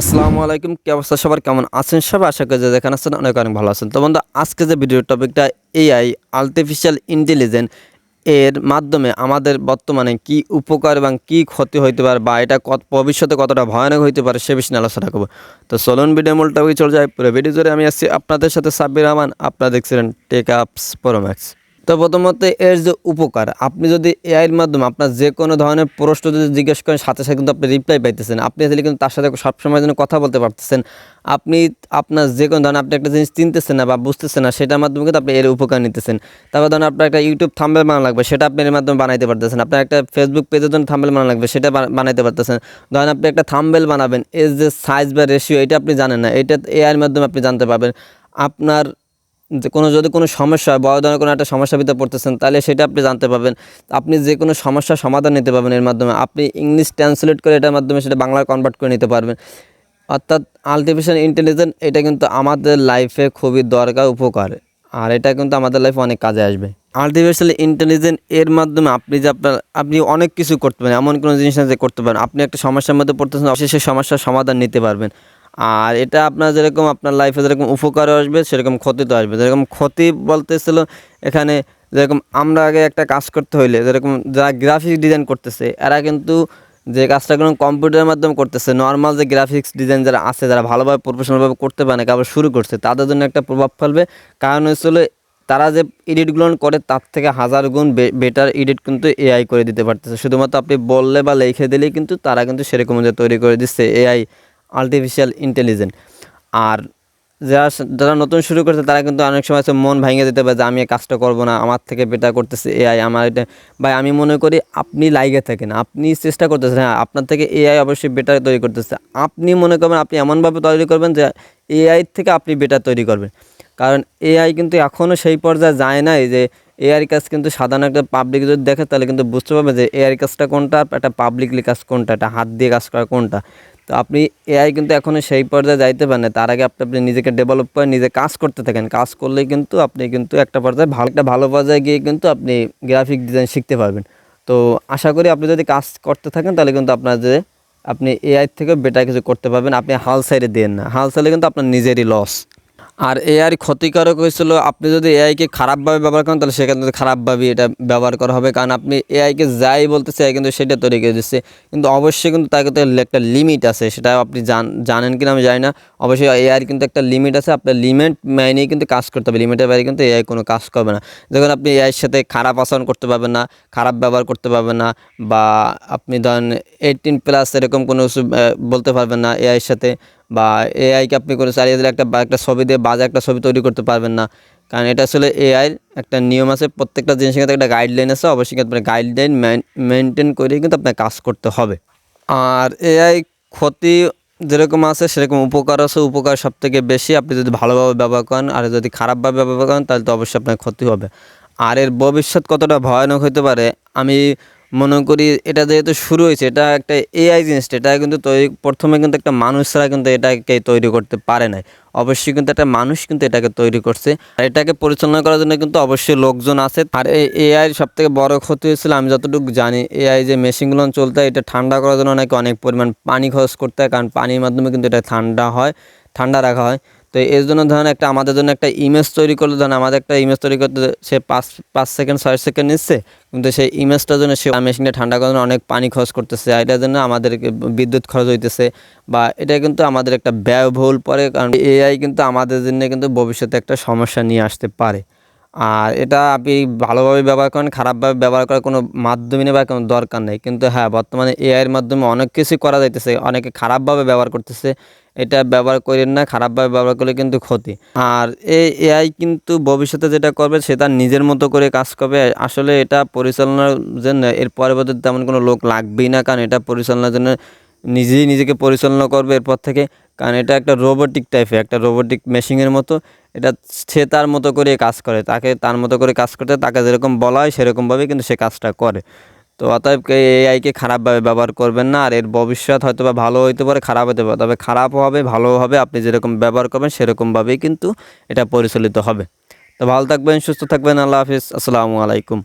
আসসালামু আলাইকুম, কি অবস্থা সবার? কেমন আছেন সবাই? আশা করি যে যেখানে আছেন অনেক অনেক ভালো আছেন। তো বন্ধু, আজকে যে ভিডিও টপিকটা এআই আর্টিফিশিয়াল ইন্টেলিজেন্স এর মাধ্যমে আমাদের বর্তমানে কি উপকার এবং কি ক্ষতি হইতে পারে বা এটা কত, ভবিষ্যতে কতটা ভয়ানক হইতে পারে সে বিষয়ে আলোচনা করব। তো চলুন ভিডিও মূল টপিক চলে যায় পুরো ভিডিও জুড়ে আমি আসছি আপনাদের সাথে সাব্বির রহমান। আপনারা দেখছিলেন টেক আপস প্রোম্যাক্স তো প্রথমত এর যে উপকার, আপনি যদি এআইয়ের মাধ্যমে আপনার যে কোনো ধরনের প্রশ্ন যদি জিজ্ঞেস করেন, সাথে সাথে কিন্তু আপনি রিপ্লাই পাইতেছেন। আপনি আসলে কিন্তু তার সাথে সবসময় যেন কথা বলতে পারতেছেন। আপনি আপনার যে কোনো ধরনের আপনি একটা জিনিস চিনতেছেন না বা বুঝতেছেন না, সেটার মাধ্যমে কিন্তু আপনি এর উপকার নিতেছেন। তারপর ধরুন আপনার একটা ইউটিউব থাম্বেল বানানো লাগবে, সেটা আপনি এর মাধ্যমে বানাইতে পারতেছেন। আপনার একটা ফেসবুক পেজের জন্য থাম্বেল বানানো লাগবে, সেটা বানাইতে পারতেছেন। ধরেন আপনি একটা থাম্বেল বানাবেন, এর যে সাইজ বা রেশিও এটা আপনি জানেন না, এটা এআইয়ের মাধ্যমে আপনি জানতে পারবেন। আপনার যে কোনো যদি কোনো সমস্যা বড় ধরনের কোনো একটা সমস্যার ভিতরে পড়তেছেন, তাহলে সেটা আপনি জানতে পারবেন। আপনি যে কোনো সমস্যার সমাধান নিতে পারবেন এর মাধ্যমে। আপনি ইংলিশ ট্রান্সলেট করে এটার মাধ্যমে সেটা বাংলায় কনভার্ট করে নিতে পারবেন। অর্থাৎ আর্টিফিশিয়াল ইন্টেলিজেন্স এটা কিন্তু আমাদের লাইফে খুবই দরকার, উপকার। আর এটা কিন্তু আমাদের লাইফে অনেক কাজে আসবে। আর্টিফিশিয়াল ইন্টেলিজেন্স এর মাধ্যমে আপনি যে আপনার, আপনি অনেক কিছু করতে পারেন। এমন কোনো জিনিস না যে করতে পারেন। আপনি একটা সমস্যার মধ্যে পড়তেছেন, অবশ্যই সেই সমস্যার সমাধান নিতে পারবেন। আর এটা আপনার যেরকম আপনার লাইফে যেরকম উপকারও আসবে, সেরকম ক্ষতি তো আসবে। যেরকম ক্ষতি বলতেছিল, এখানে যেরকম আমরা আগে একটা কাজ করতে হইলে, যেরকম যারা গ্রাফিক্স ডিজাইন করতেছে, এরা কিন্তু যে কাজটা কোনো কম্পিউটারের মাধ্যমে করতেছে নর্মাল যে গ্রাফিক্স ডিজাইন যারা আছে, যারা ভালোভাবে প্রফেশনালভাবে করতে পারে না আবার শুরু করছে, তাদের জন্য একটা প্রভাব ফেলবে। কারণ হচ্ছিল তারা যে এডিটগুলো করে, তার থেকে হাজার গুণ বেটার এডিট কিন্তু এআই করে দিতে পারতেছে। শুধুমাত্র আপনি বললে বা লিখে দিলেই কিন্তু তারা কিন্তু সেরকম যে তৈরি করে দিচ্ছে এআই আর্টিফিশিয়াল ইন্টেলিজেন্স আর যারা যারা নতুন শুরু করছে, তারা কিন্তু অনেক সময় মন ভেঙে দিতে পারে যে আমি এই কাজটা করব না, আমার থেকে বেটার করতেছে এআই আমার এটা। ভাই, আমি মনে করি আপনি লাইগে থাকেন, আপনি চেষ্টা করতেছেন হ্যাঁ আপনার থেকে এআই অবশ্যই বেটার তৈরি করতেছে। আপনি মনে করবেন আপনি এমনভাবে তৈরি করবেন যে এআই থেকে আপনি বেটার তৈরি করবেন। কারণ এআই কিন্তু এখনও সেই পর্যায়ে যায় নাই যে এআই কাজ কিন্তু সাধারণ একটা পাবলিক যদি দেখে, তাহলে কিন্তু বুঝতে পারবে যে এআই কাজটা কোনটা, একটা পাবলিকলি কাজ কোনটা, একটা হাত দিয়ে কাজ করা কোনটা। তো আপনি এআই কিন্তু এখনও সেই পর্যায়ে যাইতে পারেন। তার আগে আপনি আপনি নিজেকে ডেভেলপ করে নিজে কাজ করতে থাকেন। কাজ করলেই কিন্তু আপনি কিন্তু একটা পর্যায়ে ভালো, একটা ভালো পর্যায়ে গিয়ে কিন্তু আপনি গ্রাফিক ডিজাইন শিখতে পারবেন। তো আশা করি আপনি যদি কাজ করতে থাকেন, তাহলে কিন্তু আপনার যে আপনি এআই থেকে বেটার কিছু করতে পারবেন। আপনি হাল সাইডে দেন না। হাল সাইডে কিন্তু আপনার নিজেরই লস আর এআই ক্ষতিকারক হয়েছিল, আপনি যদি এআইকে খারাপভাবে ব্যবহার করেন, তাহলে সেখানে খারাপভাবে এটা ব্যবহার করা হবে। কারণ আপনি এআইকে যাই বলতেছে এআই কিন্তু সেটা তৈরি করে দিচ্ছে। কিন্তু অবশ্যই কিন্তু তার কিন্তু একটা লিমিট আছে, সেটা আপনি জান, জানেন কিনা আমি জানি না। অবশ্যই এআইয়ের কিন্তু একটা লিমিট আছে, আপনার লিমিট মাইনেই কিন্তু কাজ করতে হবে। লিমিটের বাইরে কিন্তু এআই কোনো কাজ করবে না। যখন আপনি এআইয়ের সাথে খারাপ আচরণ করতে পারবেন না, খারাপ ব্যবহার করতে পারবেন না, বা আপনি ধরেন এইটিন প্লাস এরকম কোনো কিছু বলতে পারবেন না এআইয়ের সাথে বা এআইকে আপনি করে চালিয়ে দিলে একটা একটা ছবি দিয়ে বাজে একটা ছবি তৈরি করতে পারবেন না। কারণ এটা আসলে এআইয়ের একটা নিয়ম আছে, প্রত্যেকটা জিনিসের ক্ষেত্রে একটা গাইডলাইন আছে, অবশ্যই কিন্তু আপনার গাইডলাইন মেনটেন করেই কিন্তু আপনার কাজ করতে হবে। আর এআই ক্ষতি যেরকম আছে, সেরকম উপকার আছে। উপকার সব থেকে বেশি আপনি যদি ভালোভাবে ব্যবহার করেন, আর যদি খারাপভাবে ব্যবহার করেন, তাহলে তো অবশ্যই আপনার ক্ষতি হবে। আর এর ভবিষ্যৎ কতটা ভয়ানক হতে পারে, আমি মনে করি এটা যেহেতু শুরু হয়েছে, এটা একটা এআই জিনিসটা, এটা কিন্তু তৈরি, প্রথমে কিন্তু একটা মানুষ ছাড়া কিন্তু এটাকে তৈরি করতে পারে নাই। অবশ্যই কিন্তু একটা মানুষ কিন্তু এটাকে তৈরি করছে। আর এটাকে পরিচালনা করার জন্য কিন্তু অবশ্যই লোকজন আছে। আর এই এআই সব থেকে বড় ক্ষতি হয়েছিল, আমি যতটুকু জানি এআই যে মেশিনগুলো চলতে হয়, এটা ঠান্ডা করার জন্য নাকি অনেক পরিমাণ পানি খরচ করতে হয়, কারণ পানির মাধ্যমে কিন্তু এটা ঠান্ডা হয়, ঠান্ডা রাখা হয়। তো এর জন্য ধরেন একটা আমাদের জন্য একটা ইমেজ তৈরি করলে, ধরেন আমাদের একটা ইমেজ তৈরি করতে সে পাঁচ পাঁচ সেকেন্ড ছয় সেকেন্ড নিচ্ছে, কিন্তু সেই ইমেজটার জন্য সে মেশিনটা ঠান্ডা করার জন্য অনেক পানি খরচ করতেছে, আর এটার জন্য আমাদের বিদ্যুৎ খরচ হইতেছে, বা এটা কিন্তু আমাদের একটা ব্যয়বহুল পরে, কারণ এআই কিন্তু আমাদের জন্য কিন্তু ভবিষ্যতে একটা সমস্যা নিয়ে আসতে পারে। আর এটা আপনি ভালোভাবে ব্যবহার করেন, খারাপভাবে ব্যবহার করার কোনো মাধ্যমই নেই বা কোনো দরকার নেই। কিন্তু হ্যাঁ বর্তমানে এআইয়ের মাধ্যমে অনেক কিছুই করা যাইতেছে, অনেকে খারাপভাবে ব্যবহার করতেছে। এটা ব্যবহার করেন না, খারাপভাবে ব্যবহার করলে কিন্তু ক্ষতি। আর এই এআই কিন্তু ভবিষ্যতে যেটা করবে, সে তার নিজের মতো করে কাজ করবে। আসলে এটা পরিচালনার জন্য এর পরবর্তীতে তেমন কোনো লোক লাগবেই না, কারণ এটা পরিচালনার জন্য নিজেই নিজেকে পরিচালনা করবে এরপর থেকে। কারণ এটা একটা রোবোটিক টাইপের একটা রোবোটিক মেশিনের মতো। এটা সে তার মতো করে কাজ করে, তাকে তার মতো করে কাজ করতে, তাকে যেরকম বলা হয় সেরকমভাবে কিন্তু সে কাজটা করে। তো অতএব এআইকে খারাপভাবে ব্যবহার করবেন না, আর এর ভবিষ্যৎ হয়তো বা ভালো হইতে পারে, খারাপ হতে পারে, তবে খারাপ হবে, ভালো হবে, আপনি যেরকম ব্যবহার করবেন সেরকমভাবেই কিন্তু এটা পরিচালিত হবে। তো ভালো থাকবেন, সুস্থ থাকবেন, আল্লাহ হাফিজ, আসসালামু আলাইকুম।